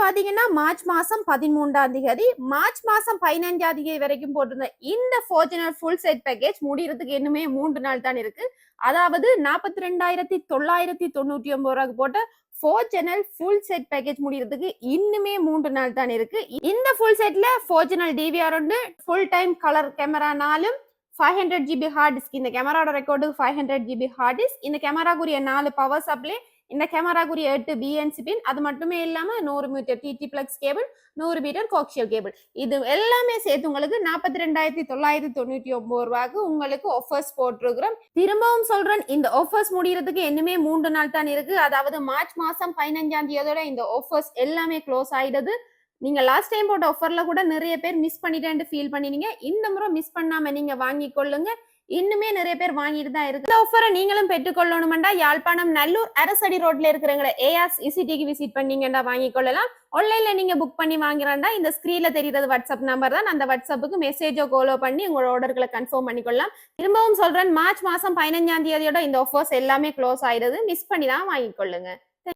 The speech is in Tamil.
பாத்தீங்கன்னா மார்ச் மாசம் பதிமூன்றாம் தேதி மார்ச் மாசம் பதினஞ்சாம் தேதி வரைக்கும் போட்டிருந்த இந்த ஃபோர்ஜுனர் ஃபுல் செட் பேக்கேஜ் முடியறதுக்கு இன்னுமே மூன்று நாள் தான் இருக்கு. அதாவது நாற்பத்தி ரெண்டாயிரத்தி தொள்ளாயிரத்தி தொண்ணூற்றி ஒன்பது ரூபாய்க்கு போட்ட four channel full set package முடியறதுக்கு இன்னுமே மூன்று நாள் தான் இருக்கு. இந்த ஃபுல் செட்ல ஃபோர் சேனல் டிவிஆர் உண்டு full time colour கேமரானாலும் five hundred GB hard disk இந்த கேமராவோட record five hundred GB hard disk இந்த கேமராக்குரிய நாலு பவர் சப்ளை இந்த கேமராக்குரிய எட்டு பிஎன்சி பின் அது மட்டுமே இல்லாம நூறு மீட்டர் டிடி பிளக்ஸ் கேபிள் நூறு மீட்டர் கோக்ஷியல் கேபிள் இது எல்லாமே சேர்த்து உங்களுக்கு நாற்பத்தி ரெண்டாயிரத்தி தொள்ளாயிரத்தி தொண்ணூற்றி ஒன்பது ரூபாய்க்கு உங்களுக்கு ஆஃபர்ஸ் போட்டிருக்கிறோம். திரும்பவும் சொல்றேன் இந்த ஆஃபர்ஸ் முடியறதுக்கு இன்னுமே மூன்று நாள் தான் இருக்கு. அதாவது மார்ச் மாசம் பதினஞ்சாம் தேதியோட இந்த ஆஃபர்ஸ் எல்லாமே க்ளோஸ் ஆயிடுது. நீங்க லாஸ்ட் டைம் போட்ட ஆஃபர்ல கூட நிறைய பேர் மிஸ் பண்ணிட்டேன்ட்டு ஃபீல் பண்ணினீங்க. இந்த முறை மிஸ் பண்ணாம நீங்க வாங்கி கொள்ளுங்க. இன்னுமே நிறைய பேர் வாங்கிட்டு தான் இருக்கு. இந்த ஆஃபரை நீங்களும் பெற்றுக்கொள்ளணுமெண்டா? யாழ்ப்பாணம் நல்லூர் அரசடி ரோட்ல இருக்கிறவங்க ஏஆர்ஸ் இசிடிக்கு விசிட் பண்ணீங்கன்னா வாங்கி கொள்ளலாம். ஆன்லைன்ல நீங்க புக் பண்ணி வாங்குறாண்டா இந்த ஸ்கிரீன்ல தெரியுறது வாட்ஸ்அப் நம்பர் தான். அந்த வாட்ஸ்அப்புக்கு மெசேஜோ கோலோ பண்ணி உங்களோட ஆர்டர்களை கன்ஃபார்ம் பண்ணிக்கொள்ளலாம். திரும்பவும் சொல்றேன் மார்ச் மாசம் பதினஞ்சாம் தேதியோட இந்த ஆஃபர்ஸ் எல்லாமே க்ளோஸ் ஆயிடுது. மிஸ் பண்ணி தான் வாங்கிக்கொள்ளுங்க